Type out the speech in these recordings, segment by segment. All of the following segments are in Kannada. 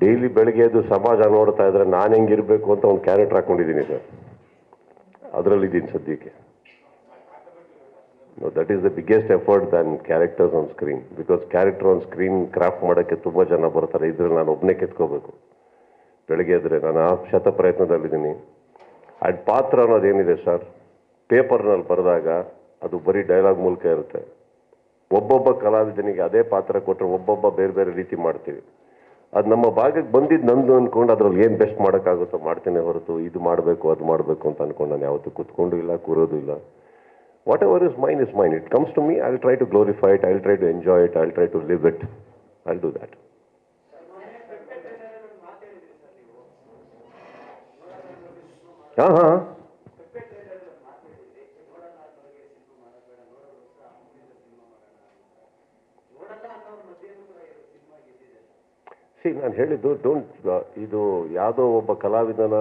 ಡೈಲಿ ಬೆಳಗ್ಗೆ ಎದ್ದು ಸಮಾಜ ನೋಡ್ತಾ ಇದ್ರೆ ನಾನು ಹೆಂಗಿರ್ಬೇಕು ಅಂತ ಒಂದು ಕ್ಯಾರೆಕ್ಟರ್ ಹಾಕೊಂಡಿದ್ದೀನಿ ಸರ್. ಅದರಲ್ಲಿದ್ದೀನಿ ಸದ್ಯಕ್ಕೆ. That is the biggest effort than characters on screen because character on screen craft ಮಾಡೋಕ್ಕೆ ತುಂಬ ಜನ ಬರ್ತಾರೆ. ಇದ್ರೆ ನಾನು ಒಬ್ಬನೇ ಕೆತ್ಕೋಬೇಕು. ಬೆಳಗ್ಗೆ ಎದ್ರೆ ನಾನು ಆ ಶತ ಪ್ರಯತ್ನದಲ್ಲಿದ್ದೀನಿ. ಅದು ಪಾತ್ರ ಅನ್ನೋದೇನಿದೆ ಸರ್? ಪೇಪರ್ನಲ್ಲಿ ಬರೆದಾಗ ಅದು ಬರೀ ಡೈಲಾಗ್ ಮೂಲಕ ಇರುತ್ತೆ. ಒಬ್ಬೊಬ್ಬ ಕಲಾವಿದನಿಗೆ ಅದೇ ಪಾತ್ರ ಕೊಟ್ಟರೆ ಒಬ್ಬೊಬ್ಬ ಬೇರೆ ಬೇರೆ ರೀತಿ ಮಾಡ್ತೀವಿ. ಅದು ನಮ್ಮ ಭಾಗಕ್ಕೆ ಬಂದಿದ್ದು ನಂದು ಅಂದ್ಕೊಂಡು ಅದ್ರಲ್ಲಿ ಏನು ಬೆಸ್ಟ್ ಮಾಡೋಕ್ಕಾಗುತ್ತೋ ಮಾಡ್ತೇನೆ ಹೊರತು ಇದು ಮಾಡಬೇಕು ಅದು ಮಾಡಬೇಕು ಅಂತ ಅಂದ್ಕೊಂಡು ನಾನು ಯಾವತ್ತೂ ಕೂತ್ಕೊಂಡು ಇಲ್ಲ ಕೂರೋದು ಇಲ್ಲ. Whatever is mine is mine it comes to me I try to glorify it I try to enjoy it I try to live it I do that ಹಾಂ ಹಾಂ. ಸಿ, ನಾನು ಹೇಳಿದ್ದು ಡೋಂಟ್ ಇದು ಯಾವುದೋ ಒಬ್ಬ ಕಲಾವಿದನ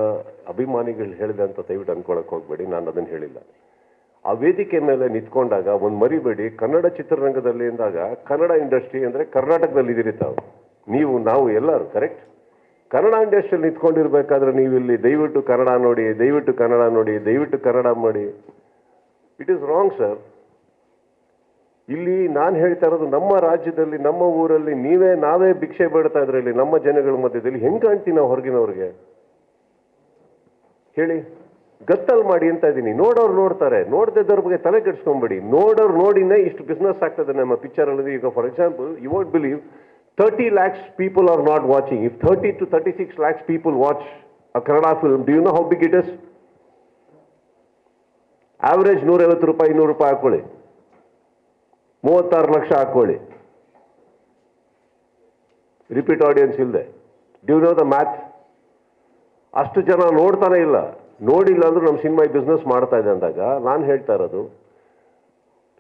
ಅಭಿಮಾನಿಗಳು ಹೇಳಿದೆ ಅಂತ ದಯವಿಟ್ಟು ಅನ್ಕೊಳಕ್ಕೆ ಹೋಗ್ಬೇಡಿ, ನಾನು ಅದನ್ನು ಹೇಳಿಲ್ಲ. ಆ ವೇದಿಕೆ ಮೇಲೆ ನಿಂತ್ಕೊಂಡಾಗ ಒಂದು ಮರಿಬೇಡಿ ಕನ್ನಡ ಚಿತ್ರರಂಗದಲ್ಲಿ ಅಂದಾಗ ಕನ್ನಡ ಇಂಡಸ್ಟ್ರಿ ಅಂದರೆ ಕರ್ನಾಟಕದಲ್ಲಿ ಇದ್ದೀರಿ ತಾವು ನೀವು, ನಾವು ಎಲ್ಲರೂ ಕರೆಕ್ಟ್ ಕನ್ನಡ ಇಂಡಸ್ಟ್ರಿಯಲ್ಲಿ ನಿಂತ್ಕೊಂಡಿರ್ಬೇಕಾದ್ರೆ ನೀವು ಇಲ್ಲಿ ದಯವಿಟ್ಟು ಕನ್ನಡ ನೋಡಿ, ದಯವಿಟ್ಟು ಕನ್ನಡ ನೋಡಿ, ದಯವಿಟ್ಟು ಕನ್ನಡ ಮಾಡಿ. ಇಟ್ ಈಸ್ ರಾಂಗ್ ಸರ್ ಇಲ್ಲಿ ನಾನು ಹೇಳ್ತಾ ಇರೋದು ನಮ್ಮ ರಾಜ್ಯದಲ್ಲಿ, ನಮ್ಮ ಊರಲ್ಲಿ ನೀವೇ, ನಾವೇ ಭಿಕ್ಷೆ ಬೇಡ್ತಾ ಇದ್ರೆ ಇಲ್ಲಿ ನಮ್ಮ ಜನಗಳ ಮಧ್ಯದಲ್ಲಿ ಹೆಂಗ್ ಕಾಣ್ತೀವಿ ನಾವು ಹೊರಗಿನವ್ರಿಗೆ? ಹೇಳಿ. ಗತ್ತಲ್ ಮಾಡಿ ಅಂತ ಇದ್ದೀನಿ. ನೋಡೋರು ನೋಡ್ತಾರೆ. ನೋಡ್ದಿದ್ದವ್ರ ಬಗ್ಗೆ ತಲೆ ಕೆಡಿಸ್ಕೊಂಬೇಡಿ. ನೋಡೋರು ನೋಡಿನೇ ಇಷ್ಟು ಬಿಸ್ನೆಸ್ ಆಗ್ತದೆ ನಮ್ಮ ಪಿಕ್ಚರ್ ಅಲ್ಲಿ. ಈಗ for example you want believe thirty lakhs people are not watching if thirty two thirty six lakhs people watch a Kannada film do you know how big it is average ನೂರೈವತ್ತು ರೂಪಾಯಿ, ಇನ್ನೂರು ರೂಪಾಯಿ ಹಾಕೊಳ್ಳಿ. ಮೂವತ್ತಾರು ಲಕ್ಷ ಹಾಕೊಳ್ಳಿ ರಿಪೀಟ್ ಆಡಿಯನ್ಸ್ ಇಲ್ಲದೆ ಡ್ಯೂ ನೋ ದ ಮ್ಯಾಥ್ ಅಷ್ಟು ಜನ ನೋಡ್ತಾನೆ ಇಲ್ಲ. ನೋಡಿಲ್ಲ ಅಂದ್ರೆ ನಮ್ಮ ಸಿನಿಮಾ ಬಿಸ್ನೆಸ್ ಮಾಡ್ತಾ ಇದೆ ಅಂದಾಗ ನಾನು ಹೇಳ್ತಾ ಇರೋದು,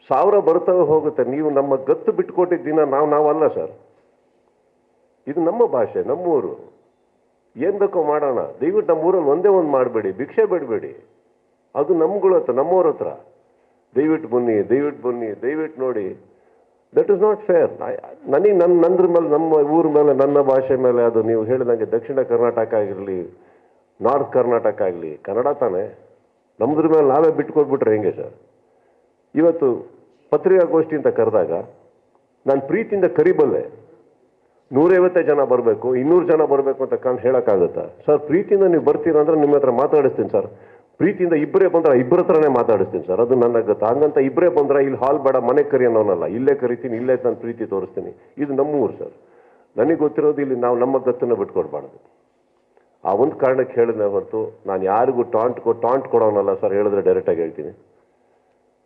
ಸಾವಿರ ಬರ್ತವೆ ಹೋಗುತ್ತೆ. ನೀವು ನಮ್ಮ ಗತ್ತು ಬಿಟ್ಕೊಟ್ಟಿದ್ದ ದಿನ ನಾವು ನಾವಲ್ಲ ಸರ್ ಇದು ನಮ್ಮ ಭಾಷೆ, ನಮ್ಮೂರು. ಏನು ಬೇಕೋ ಮಾಡೋಣ. ದಯವಿಟ್ಟು ನಮ್ಮ ಊರಲ್ಲಿ ಒಂದೇ ಒಂದು ಮಾಡಬೇಡಿ. ಭಿಕ್ಷೆ ಬಿಡಬೇಡಿ. ಅದು ನಮ್ಗಳ ಹತ್ರ ನಮ್ಮವ್ರ ಹತ್ರ. ದಯವಿಟ್ಟು ಬನ್ನಿ ದಯವಿಟ್ಟು ಬನ್ನಿ, ದಯವಿಟ್ಟು ನೋಡಿ. ದಟ್ ಇಸ್ ನಾಟ್ ಫೇರ್ ನನಗೆ ನನ್ನ ನಂದ್ರ ಮೇಲೆ, ನಮ್ಮ ಊರ ಮೇಲೆ, ನನ್ನ ಭಾಷೆ ಮೇಲೆ ಅದು ನೀವು ಹೇಳಿದಂಗೆ ದಕ್ಷಿಣ ಕರ್ನಾಟಕ ಆಗಿರಲಿ, ನಾರ್ತ್ ಕರ್ನಾಟಕ ಆಗಲಿ ಕನ್ನಡ ತಾನೇ. ನಮ್ಮದ್ರ ಮೇಲೆ ನಾವೇ ಬಿಟ್ಕೊಟ್ಬಿಟ್ರೆ ಹೆಂಗೆ ಸರ್? ಇವತ್ತು ಪತ್ರಿಕಾಗೋಷ್ಠಿ ಅಂತ ಕರೆದಾಗ ನಾನು ಪ್ರೀತಿಯಿಂದ ಕರಿಬಲ್ಲೆ. ನೂರೈವತ್ತೇ ಜನ ಬರಬೇಕು, ಇನ್ನೂರು ಜನ ಬರಬೇಕು ಅಂತ ಕಾಣ್ ಹೇಳೋಕ್ಕಾಗುತ್ತಾ? ಸರ್, ಪ್ರೀತಿಯಿಂದ ನೀವು ಬರ್ತೀರಾ ಅಂದ್ರೆ ನಿಮ್ಮ ಹತ್ರ ಮಾತಾಡಿಸ್ತೀನಿ ಸರ್. ಪ್ರೀತಿಯಿಂದ ಇಬ್ಬರೇ ಬಂದ್ರೆ ಇಬ್ಬರ ಹತ್ರನೇ ಮಾತಾಡಿಸ್ತೀನಿ ಸರ್. ಅದು ನನ್ನ ಗೊತ್ತ ಹಂಗಂತ ಇಬ್ಬರೇ ಬಂದ್ರೆ ಇಲ್ಲಿ ಹಾಲ್ ಬೇಡ, ಮನೆ ಕರಿ ಅನ್ನೋನಲ್ಲ. ಇಲ್ಲೇ ಕರಿತೀನಿ, ಇಲ್ಲೇ ನಾನು ಪ್ರೀತಿ ತೋರಿಸ್ತೀನಿ. ಇದು ನಮ್ಮ ಊರು ಸರ್. ನನಗೆ ಗೊತ್ತಿರೋದು ಇಲ್ಲಿ ನಾವು ನಮ್ಮ ಗತ್ತನ್ನು ಬಿಟ್ಕೊಡ್ಬಾರ್ದು. ಆ ಒಂದು ಕಾರಣಕ್ಕೆ ಹೇಳಿದೆ ಹೊರತು ನಾನು ಯಾರಿಗೂ ಟಾಂಟ್ ಕೊ ಟಾಂಟ್ ಕೊಡೋನಲ್ಲ ಸರ್, ಹೇಳಿದ್ರೆ ಡೈರೆಕ್ಟಾಗಿ ಹೇಳ್ತೀನಿ.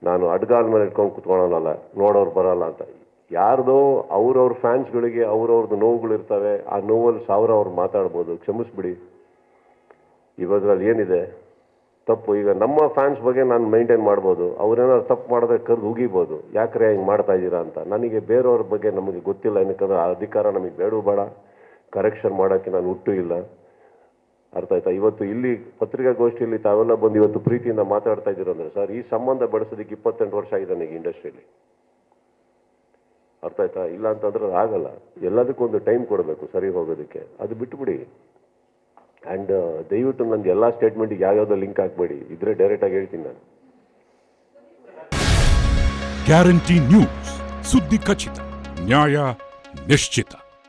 ನಾನು ಅಡ್ಗಾಲ್ ಮೇಲೆ ಇಟ್ಕೊಂಡು ಕುತ್ಕೊಳೋನಲ್ಲ ನೋಡೋರು ಬರೋಲ್ಲ ಅಂತ. ಯಾರ್ದೋ ಅವ್ರವ್ರ ಫ್ಯಾನ್ಸ್ಗಳಿಗೆ ಅವ್ರವ್ರದ್ದು ನೋವುಗಳು ಇರ್ತವೆ, ಆ ನೋವಲ್ಲಿ ಸಾವಿರ ಅವ್ರು ಮಾತಾಡ್ಬೋದು. ಕ್ಷಮಿಸ್ಬಿಡಿ. ಇವಾಗ ಏನಿದೆ? ತಪ್ಪು. ಈಗ ನಮ್ಮ ಫ್ಯಾನ್ಸ್ ಬಗ್ಗೆ ನಾನು ಮೈಂಟೈನ್ ಮಾಡ್ಬೋದು. ಅವ್ರೇನಾದ್ರು ತಪ್ಪು ಮಾಡಿದ್ರೆ ಕರೆದು ಉಗಿಬೋದು. ಯಾಕ್ರೆ ಹಿಂಗೆ ಮಾಡ್ತಾ ಇದ್ದೀರಾ ಅಂತ. ನನಗೆ ಬೇರೆಯವ್ರ ಬಗ್ಗೆ ನಮಗೆ ಗೊತ್ತಿಲ್ಲ. ಏನಕ್ಕಂದ್ರೆ ಆ ಅಧಿಕಾರ ನಮಗೆ ಬೇಡ ಬೇಡ. ಕರೆಕ್ಷನ್ ಮಾಡೋಕ್ಕೆ ನಾನು ಹುಟ್ಟು ಇಲ್ಲ. ಅರ್ಥ ಆಯ್ತಾ? ಇವತ್ತು ಇಲ್ಲಿ ಪತ್ರಿಕಾಗೋಷ್ಠಿಯಲ್ಲಿ ತಾವೆಲ್ಲ ಬಂದು ಇವತ್ತು ಪ್ರೀತಿಯಿಂದ ಮಾತಾಡ್ತಾ ಇದ್ದೀರ ಅಂದರೆ, ಸರ್, ಈ ಸಂಬಂಧ ಬೆಳೆಸೋದಕ್ಕೆ ಇಪ್ಪತ್ತೆಂಟು ವರ್ಷ ಆಗಿದೆ ನನಗೆ ಇಂಡಸ್ಟ್ರಿಯಲ್ಲಿ ಅರ್ಥ ಆಯ್ತಾ? ಇಲ್ಲ ಅಂತಂದ್ರೆ ಆಗಲ್ಲ. ಎಲ್ಲದಕ್ಕೂ ಒಂದು ಟೈಮ್ ಕೊಡಬೇಕು ಸರಿ ಹೋಗೋದಕ್ಕೆ. ಅದು ಬಿಟ್ಬಿಡಿ. ಆ್ಯಂಡ್ ದಯವಿಟ್ಟು ನನಗೆ ಎಲ್ಲ ಸ್ಟೇಟ್ಮೆಂಟಿಗೆ ಯಾವ್ಯಾವುದೋ ಲಿಂಕ್ ಹಾಕ್ಬೇಡಿ. ಇದ್ರೆ ಡೈರೆಕ್ಟಾಗಿ ಹೇಳ್ತೀನಿ ನಾನು. ಗ್ಯಾರಂಟಿ ನ್ಯೂಸ್ ಸುದ್ದಿ ಖಚಿತ ನ್ಯಾಯ ನಿಶ್ಚಿತ